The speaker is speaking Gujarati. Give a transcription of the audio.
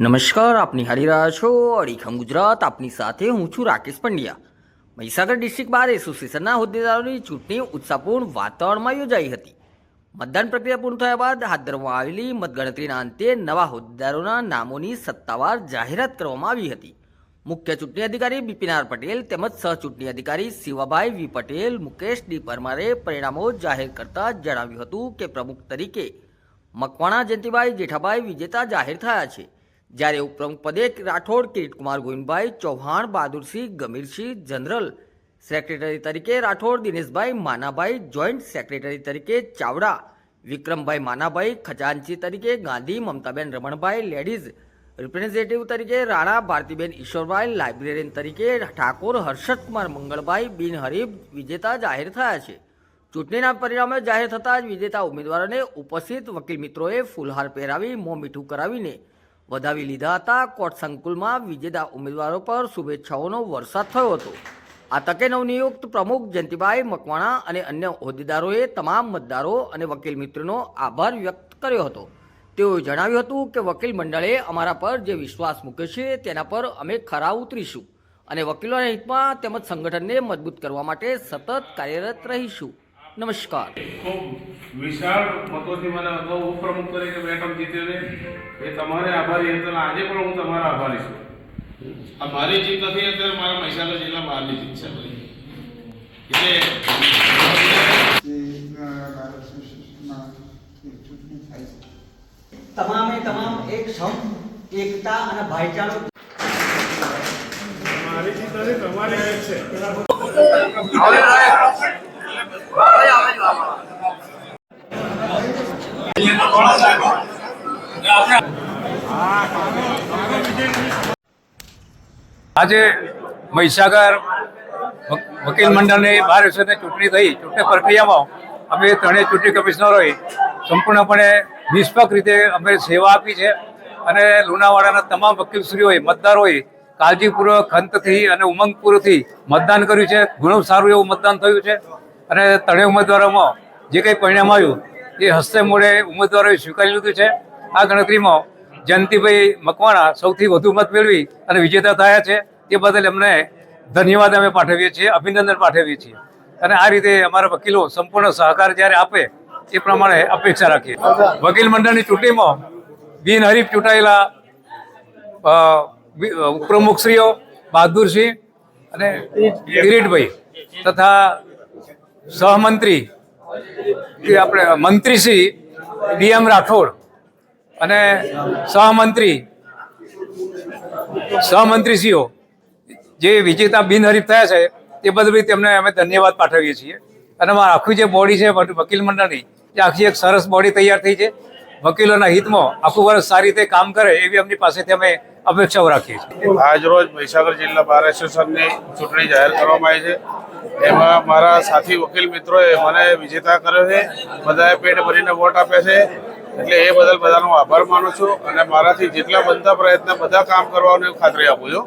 નમસ્કાર આપ નિહાળી રહ્યા છો, અડીખમ ગુજરાત, આપની સાથે હું છું રાકેશ પંડ્યા. મહીસાગર ડિસ્ટ્રિક્ટ બાર એસોસિએશનના હોદ્દેદારોની ચૂંટણી ઉત્સાહપૂર્ણ વાતાવરણમાં યોજાઈ હતી. મતદાન પ્રક્રિયા પૂર્ણ થયા બાદ હાથ ધરવામાં આવેલી મતગણતરીના અંતે નવા હોદ્દેદારોના નામોની સત્તાવાર જાહેરાત કરવામાં આવી હતી. મુખ્ય ચૂંટણી અધિકારી બિપિન પટેલ તેમજ સહચૂંટણી અધિકારી શિવાભાઈ વી પટેલ, મુકેશ ડી પરમારે પરિણામો જાહેર કરતા જણાવ્યું હતું કે પ્રમુખ તરીકે મકવાણા જયંતિભાઈ જેઠાભાઈ વિજેતા જાહેર થયા છે. જ્યારે ઉપપ્રમુખ પદે રાઠોડ કિરીટકુમાર ગોવિંદભાઈ, ચૌહાણ, બહાદુરસિંહ, ગમીરસિંહ, જનરલ સેક્રેટરી તરીકે રાઠોડ, દિનેશભાઈ માનાભાઈ, જોઈન્ટ સેક્રેટરી તરીકે ચાવડા, વિક્રમભાઈ માનાભાઈ, ખજાનચી તરીકે ગાંધી, મમતાબેન રમણભાઈ, લેડીઝ રિપ્રેઝેન્ટેટિવ તરીકે રાણા, ભારતીબેન ઈશ્વરભાઈ, લાઇબ્રેરિયન તરીકે ઠાકોર, હર્ષદકુમાર મંગળભાઈ, બિનહરીફ વિજેતા જાહેર થયા છે. ચૂંટણીના પરિણામે જાહેર થતાં જ વિજેતા ઉમેદવારોને ઉપસ્થિત વકીલ મિત્રોએ ફૂલહાર પહેરાવી, મોં મીઠું કરાવીને વધાવી લીધા હતા. કોર્ટ સંકુલમાં વિજેતા ઉમેદવારો પર શુભેચ્છાઓનો વરસાદ થયો હતો. આ તકે નવનિયુક્ત પ્રમુખ જયંતિભાઈ મકવાણા અને અન્ય હોદ્દેદારોએ તમામ મતદારો અને વકીલ મિત્રોનો આભાર વ્યક્ત કર્યો હતો. તેઓએ જણાવ્યું હતું કે વકીલ મંડળે અમારા પર જે વિશ્વાસ મૂક્યો છે તેના પર અમે ખરા ઉતરીશું અને વકીલોના હિતમાં તેમજ સંગઠનને મજબૂત કરવા માટે સતત કાર્યરત રહીશું. નમસ્કાર. ખૂબ વિશાળ મતોથી મને અગાઉ ઉપપ્રમુખ તરીકે બેઠક જીત્યો એ તમારે આભારી હતા આજે પણ હું તમારા આભારી છું. આ મારી જીત નથી અત્યારે મારા મહેસાણા જિલ્લા બહારની જીત છે એટલે તમામે તમામ એક સમ એકતા અને ભાઈચારો મારી જીત નથી તમારી જીત છે. આજે મહીસાગર વકીલ મંડળની બાર વર્ષની ચૂંટણી થઈ. ચૂંટણી પ્રક્રિયામાં અમે ત્રણેય ચૂંટણી કમિશનરોએ સંપૂર્ણપણે નિષ્પક્ષ રીતે અમે સેવા આપી છે અને લુણાવાડાના તમામ વકીલશ્રીઓએ, મતદારોએ કાળજીપૂર્વક ખંતથી અને ઉમંગપૂર્વકથી મતદાન કર્યું છે. ઘણું સારું એવું મતદાન થયું છે. અને ત્રણેય ઉમેદવારોમાં જે કંઈ પરિણામ આવ્યું, એ હસ્તે મોડે ઉમેદવારોએ સ્વીકારી લીધું છે. આ ગણતરીમાં જયંતિભાઈ મકવાણા સૌથી વધુ મત મેળવી અને વિજેતા થયા છે. તે બદલ એમને ધન્યવાદ અમે પાઠવીએ છીએ, અભિનંદન પાઠવીએ છીએ. અને આ રીતે અમારા વકીલો સંપૂર્ણ સહકાર જ્યારે આપે, એ પ્રમાણે અપેક્ષા રાખીએ. વકીલ મંડળની ચૂંટણીમાં બિનહરીફ ચૂંટાયેલા પ્રમુખશ્રીઓ બહાદુરસિંહ અને કિરીટભાઈ તથા સહમંત્રી કે આપણે મંત્રીશ્રી ડીએમ રાઠોડ અને સહમંત્રી સહમંત્રીશ્રીઓ જે વિજેતા બિનહરીફ થયા છે તે બદલ બી તેમને અમે ધન્યવાદ પાઠવીએ છીએ. અને અમારા આખું જે બોડી છે, વકીલ મંડળની, એ આખી એક સરસ બોડી તૈયાર થઈ છે. વકીલોના હિતમાં આખું વર્ષ સારી રીતે કામ કરે, એવી એમની પાસેથી અમે અપેક્ષાઓ રાખીએ છીએ. આજરોજ મહીસાગર જિલ્લા બાર એસોસિએશનની ચૂંટણી જાહેર કરવામાં આવી છે. એમાં મારા સાથી વકીલ મિત્રોએ મને વિજેતા કર્યો છે. બધાએ પેટ ભરીને વોટ આપ્યા છે. એટલે એ બદલ બધાનો આભાર માનું છું અને મારાથી જેટલા બનતા પ્રયત્ન બધા કામ કરવાની ખાતરી આપું છું.